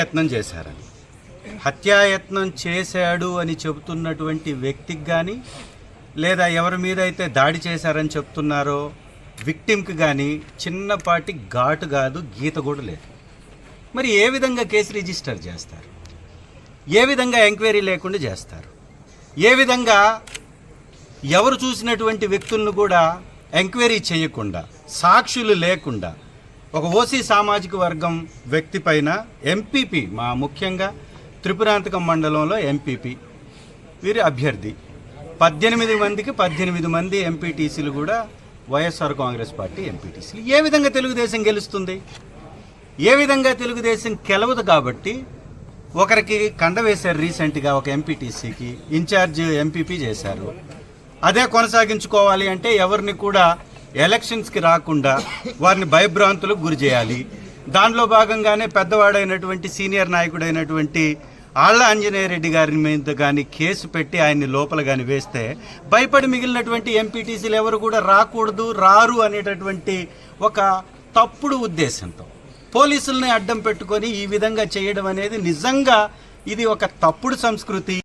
హత్యాయత్నం చేశారని. హత్యాయత్నం చేశాడు అని చెబుతున్నటువంటి వ్యక్తికి కానీ లేదా ఎవరి మీద అయితే దాడి చేశారని చెప్తున్నారో విక్టిమ్కి కానీ చిన్నపాటి ఘాటు కాదు గీత కూడా లేదు. మరి ఏ విధంగా కేసు రిజిస్టర్ చేస్తారు? ఏ విధంగా ఎంక్వైరీ లేకుండా చేస్తారు? ఏ విధంగా ఎవరు చూసినటువంటి వ్యక్తులను కూడా ఎంక్వైరీ చేయకుండా సాక్షులు లేకుండా ఒక ఓసీ సామాజిక వర్గం వ్యక్తి పైన ఎంపీపీ మా ముఖ్యంగా త్రిపురాంతకం మండలంలో ఎంపీపీ వీరి అభ్యర్థి. పద్దెనిమిది మందికి పద్దెనిమిది మంది ఎంపీటీసీలు కూడా వైఎస్ఆర్ కాంగ్రెస్ పార్టీ ఎంపీటీసీలు ఏ విధంగా తెలుగుదేశం గెలుస్తుంది? ఏ విధంగా తెలుగుదేశం గెలవదు కాబట్టి ఒకరికి కండ వేశారు రీసెంట్గా ఒక ఎంపీటీసీకి ఇన్ఛార్జ్ ఎంపీపీ చేశారు. అదే కొనసాగించుకోవాలి అంటే ఎవరిని కూడా ఎలక్షన్స్కి రాకుండా వారిని భయభ్రాంతులకు గురి చేయాలి. దానిలో భాగంగానే పెద్దవాడైనటువంటి సీనియర్ నాయకుడైనటువంటి ఆళ్ళ ఆంజనేయ రెడ్డి గారి మీద కానీ కేసు పెట్టి ఆయన్ని లోపల కానీ వేస్తే భయపడి మిగిలినటువంటి ఎంపీటీసీలు ఎవరు కూడా రాకూడదు రారు అనేటటువంటి ఒక తప్పుడు ఉద్దేశంతో పోలీసుల్ని అడ్డం పెట్టుకొని ఈ విధంగా చేయడం అనేది నిజంగా ఇది ఒక తప్పుడు సంస్కృతి.